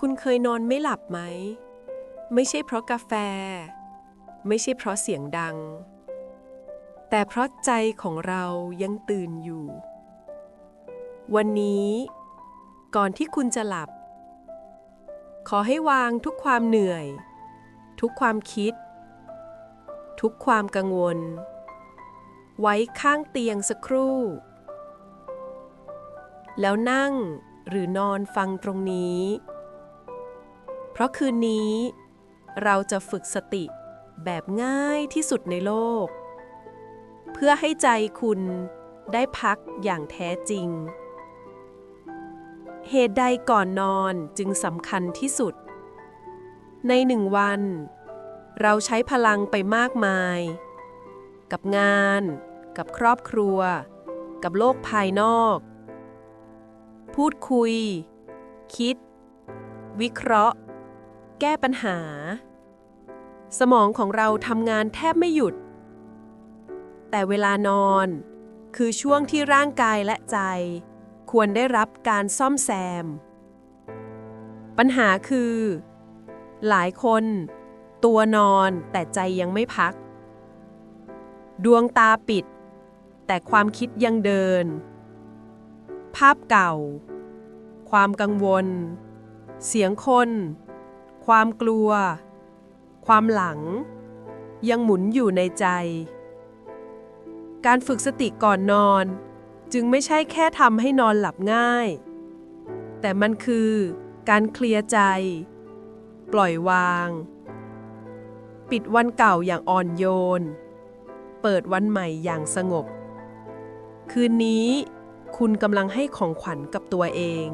คุณเคยนอนไม่หลับไหม ไม่ใช่เพราะกาแฟ ไม่ใช่เพราะเสียงดัง แต่เพราะใจของเรายังตื่นอยู่ วันนี้ ก่อนที่คุณจะหลับ ขอให้วางทุกความเหนื่อย ทุกความคิด ทุกความกังวล ไว้ข้างเตียงสักครู่ แล้วนั่งหรือนอนฟังตรงนี้ เพราะคืนนี้ เราจะฝึกสติแบบง่ายที่สุดในโลก เพื่อให้ใจคุณได้พักอย่างแท้จริง เหตุใดก่อนนอนจึงสำคัญที่สุด ในหนึ่งวัน เราใช้พลังไปมากมาย กับงาน กับครอบครัว กับโลกภายนอก พูดคุย คิด วิเคราะห์ แก้ปัญหา สมองของเราทำงานแทบไม่หยุด แต่เวลานอน คือช่วงที่ร่างกายและใจ ควรได้รับการซ่อมแซม ปัญหาคือ หลายคน ตัวนอนแต่ใจยังไม่พัก ดวงตาปิด แต่ความคิดยังเดิน ภาพเก่า ความกังวล เสียงคน ความกลัว ความหลัง ยังหมุนอยู่ในใจ การฝึกสติก่อนนอน จึงไม่ใช่แค่ทำให้นอนหลับง่าย แต่มันคือการเคลียร์ใจ ปล่อยวาง ปิดวันเก่าอย่างอ่อนโยน เปิดวันใหม่อย่างสงบ คืนนี้คุณกำลังให้ของขวัญกับตัวเอง